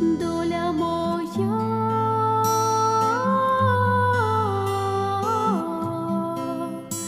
доля моя.